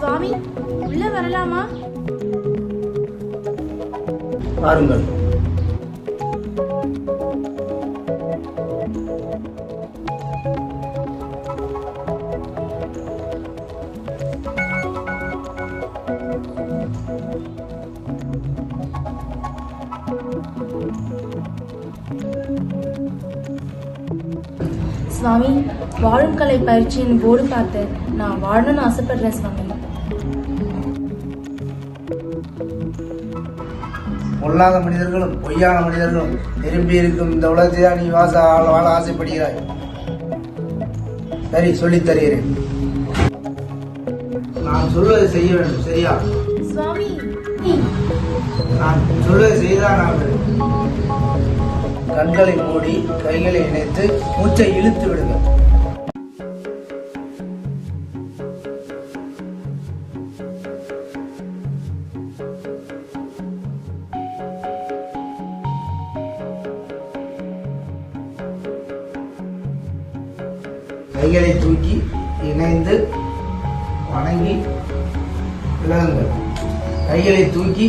சுவாமி உள்ள வரலாமா? பாருங்கள். சுவாமி வாழும் கலை பயிற்சியின் போர்டு பார்த்து நான் வாழணும்னு ஆசைப்படுறேன் சுவாமி. பொல்லாத மனிதர்களும் பொய்யான மனிதர்களும் நிரம்பி இருக்கும் இந்த உலகத்தை தான் நீ வாச வாழ ஆசைப்படுகிறாய். சரி சொல்லித் தருகிறேன். நான் சொல்வதை செய்ய வேண்டும் சரியா? சுவாமி. நான் சொல்வதை செய்தான் ஆக. கண்களை மூடி கைகளை இணைத்து மூச்சை இழுத்து விடுங்கள் கைகளை தூக்கி இணைந்து வணங்கி விலகுங்கள். கைகளை தூக்கி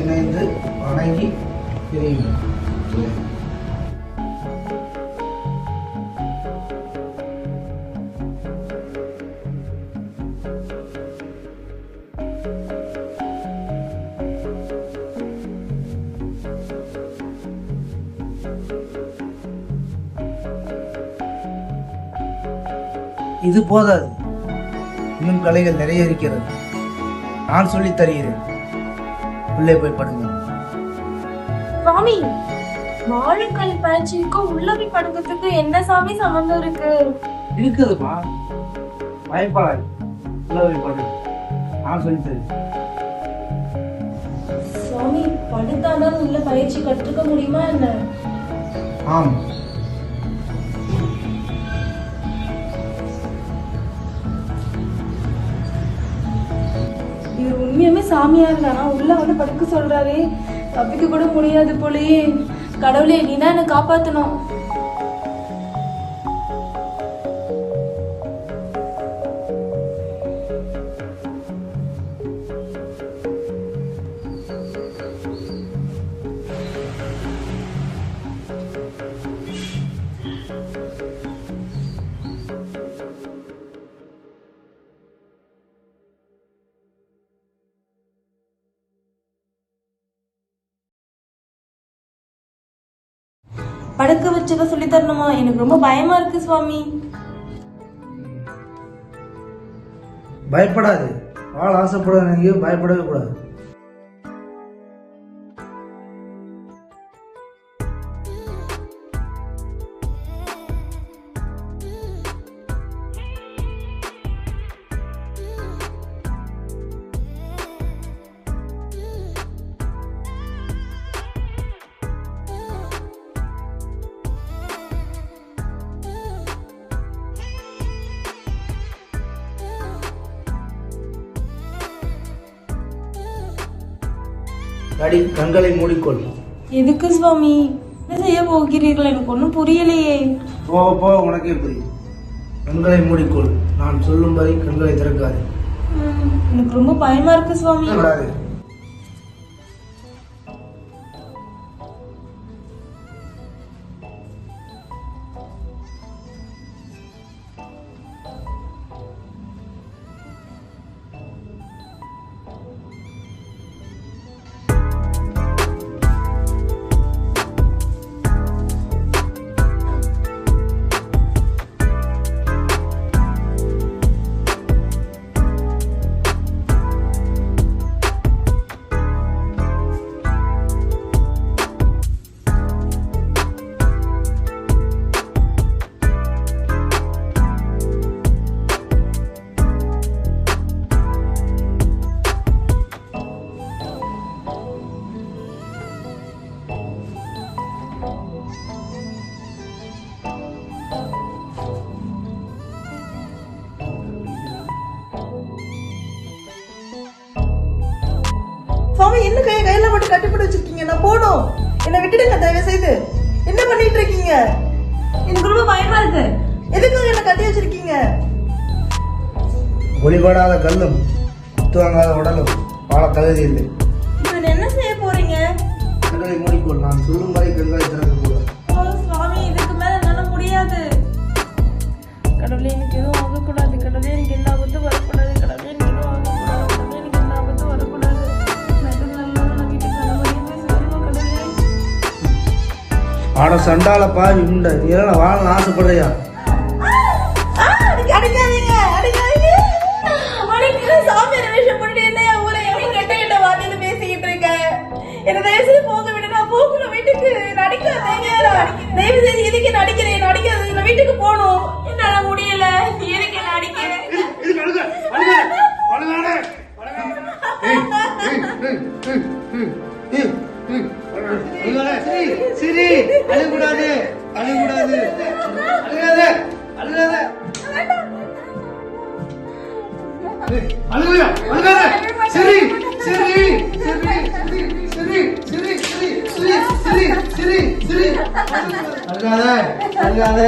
இணைந்து வணங்கி பிரியுங்கள் இது போதாது. இன்னும் கலைகள் நிறைய இருக்கிறது. நான் சொல்லித் தருகிறேன். உள்ளே போய் படுங்கள். சுவாமி வாழும் கலை பயிற்சிக்கும் உள்ளவி படுக்கிறதுக்கு என்ன சாமி சம்மந்தம் இருக்கு? இருக்குதுப்பா. பயப்படாது உள்ளே போய் படுங்க நான் சொல்லித் தருகிறேன். சுவாமி படுத்தாதான் உள்ள பயிற்சி கற்றுக்க முடியுமா என்ன? ஆம். உண்மையுமே சாமியா இருந்தானா உள்ள வந்து படுக்க சொல்றாரு. தப்பிக்க கூட முடியாது போலயே. கடவுளே நீ தான் என்ன காப்பாத்தணும். படுக்க வச்சத சொல்லி தரணுமா? எனக்கு ரொம்ப பயமா இருக்கு சுவாமி. பயப்படாது. வாழ ஆசைப்படாதீங்க பயப்படவே கூடாது. அடி கண்களை மூடிக்கொள். எதுக்கு சுவாமி? என்ன செய்ய போகிறீர்கள்? எனக்கு ஒன்றும் புரியலையே. போக போக உனக்கே புரியும். கண்களை மூடிக்கொள். நான் சொல்லும்படி கண்களை திறக்காது. எனக்கு ரொம்ப பயமா இருக்கு சுவாமி. சுவாமி என்ன கையை கையில மட்டும் கட்டிப்பிடி வச்சிருக்கீங்க? நான் போகணும். என்னை விட்டுடுங்க தயவு செய்து என்ன பண்ணிட்டு இருக்கீங்க எனக்கு ரொம்ப பயமா இருக்கு. எதுக்கு என்ன கட்டி வச்சிருக்கீங்க? ஒளிபடாத கல்லும் குத்து வாங்காத உடலும் வாழ தகுதி இல்லை. இவன் என்ன செய்ய போறீங்க? கண்களை மூடிக்கொள் நான் சொல்லும் வரை கண்களை திறக்கக்கூடாது. ஓ சுவாமி இதுக்கு மேல என்னால முடியாது. கடவுளே எனக்கு எதுவும் ஆகக்கூடாது. கடவுளே எனக்கு எந்த ஆட சண்டால பாவி உண்ட இதெல்லாம் வாழ ஆசைப்படுறியா என்ன தயவு செய்து போக விட போகணும் வீட்டுக்கு. நடிக்காதீங்க. தயவு செய்து இதுக்கு நடிக்கிறேன் நடிக்காது வீட்டுக்கு போகணும். என்னால முடியல. எனக்கு நடிக்கிறேன் அழுதாடே அழுகக்கூடாது அழுகக்கூடாது அழுகாத அழுகாத அழுகையா அழுகாத சரி சரி சரி சரி சரி சரி சரி சரி சரி சரி அழுகாத அழுகாத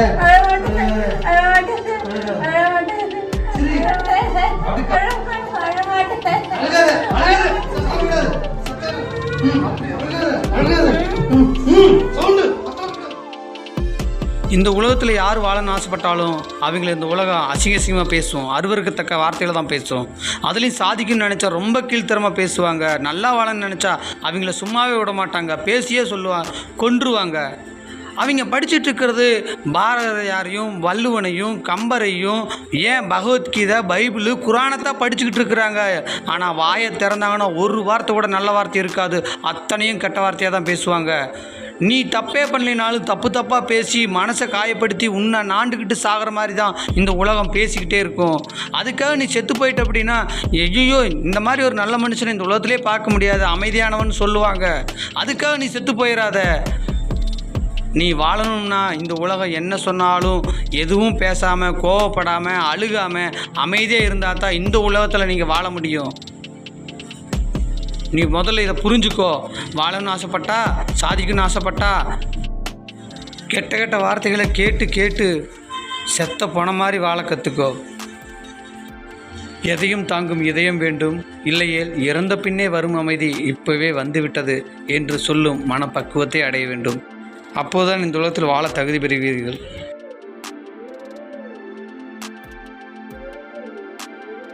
அழுகாத இந்த உலகத்தில் யார் வாழன்னு ஆசைப்பட்டாலும் அவங்கள இந்த உலகம் அசிங்க அசிங்கமாக பேசும். அருவருக்கத்தக்க வார்த்தையில் தான் பேசும். அதுலேயும் சாதிக்கும்னு நினச்சா ரொம்ப கீழ்த்தரமாக பேசுவாங்க. நல்லா வாழன்னு நினச்சா அவங்கள சும்மாவே விட மாட்டாங்க. பேசியே சொல்லுவாங்க கொன்றுவாங்க. அவங்க படிச்சுட்டு இருக்கிறது பாரதியாரையும் வள்ளுவனையும் கம்பரையும் ஏன் பகவத்கீதை பைபிளு குரானத்தை படிச்சுக்கிட்டு இருக்கிறாங்க? ஆனால் வாயை திறந்தாங்கன்னா ஒரு வார்த்தை கூட நல்ல வார்த்தை இருக்காது. அத்தனையும் கெட்ட வார்த்தையாக தான் பேசுவாங்க. நீ தப்பே பண்ணலினாலும் தப்பு தப்பாக பேசி மனசை காயப்படுத்தி உன்னை நாண்டுக்கிட்டு சாகிற மாதிரி தான் இந்த உலகம் பேசிக்கிட்டே இருக்கும். அதுக்காக நீ செத்து போயிட்ட அப்படின்னா ஐயோ இந்த மாதிரி ஒரு நல்ல மனுஷனை இந்த உலகத்திலே பார்க்க முடியாது அமைதியானவன் சொல்லுவாங்க. அதுக்காக நீ செத்து போயிடாத நீ வாழணும்னா இந்த உலகம் என்ன சொன்னாலும் எதுவும் பேசாமல் கோவப்படாமல் அழுகாமல் அமைதியாக இருந்தால் தான் இந்த உலகத்தில் நீங்கள் வாழ முடியும். நீ முதல்ல இதை புரிஞ்சுக்கோ. வாழணும்னு ஆசைப்பட்டா சாதிக்கணும்னு ஆசைப்பட்டா கெட்ட கெட்ட வார்த்தைகளை கேட்டு கேட்டு செத்த போன மாதிரி வாழ கற்றுக்கோ எதையும் தாங்கும் இதயம் வேண்டும். இல்லையேல் இறந்த பின்னே வரும் அமைதி இப்போவே வந்துவிட்டது என்று சொல்லும் மனப்பக்குவத்தை அடைய வேண்டும். அப்போதுதான் இந்த உலகத்தில் வாழ தகுதி பெறுவீர்கள்.